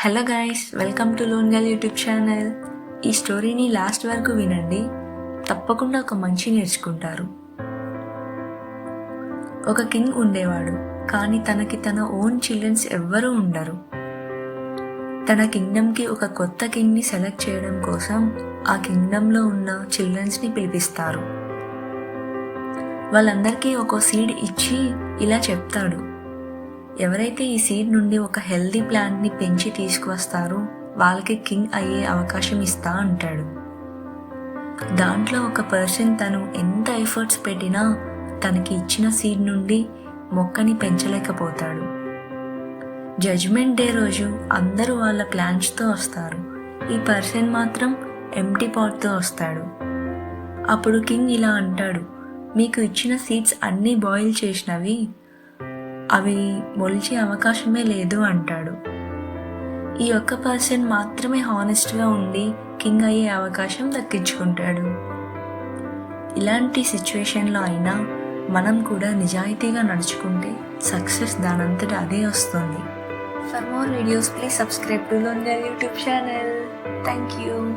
Hello guys welcome to lone gal YouTube channel. ఈ స్టోరీని last వరకు వినండి. తప్పకుండా ఒక మంచి నేర్చుకుంటారు. ఒక కింగ్ ఉండేవాడు కానీ తనకి తన ఓన్ చిల్డ్రన్స్ ఎవ్వరూ ఉండరు. తన కింగ్డమ్కి ఒక కొత్త కింగ్ని సెలెక్ట్ చేయడం కోసం ఆ కింగ్డమ్లో ఉన్న చిల్డ్రన్స్ని పిలిపిస్తారు. వాళ్ళందరికీ ఒక సీడ్ ఇచ్చి ఇలా చెప్తాడు. ఎవరైతే ఈ సీడ్ నుండి ఒక హెల్దీ ప్లాంట్ని పెంచి తీసుకువస్తారో వాళ్ళకి కింగ్ అయ్యే అవకాశం ఇస్తా అంటాడు. దాంట్లో ఒక పర్సన్ తను ఎంత ఎఫర్ట్స్ పెట్టినా తనకి ఇచ్చిన సీడ్ నుండి మొక్కని పెంచలేకపోతాడు. జడ్జ్మెంట్ డే రోజు అందరూ వాళ్ళ ప్లాన్స్తో వస్తారు. ఈ పర్సన్ మాత్రం ఎంటీ పాట్తో వస్తాడు. అప్పుడు కింగ్ ఇలా అంటాడు మీకు ఇచ్చిన సీడ్స్ అన్నీ బాయిల్ చేసినవి? అవి మొలిచే అవకాశమే లేదు అంటాడు. ఈ ఒక్క పర్సన్ మాత్రమే హానెస్ట్గా ఉండి కింగ్ అయ్యే అవకాశం దక్కించుకుంటాడు. ఇలాంటి సిచ్యువేషన్లో అయినా మనం కూడా నిజాయితీగా నడుచుకుంటే సక్సెస్ దానంతట అదే వస్తుంది. For more videos please subscribe to lone YouTube channel thank you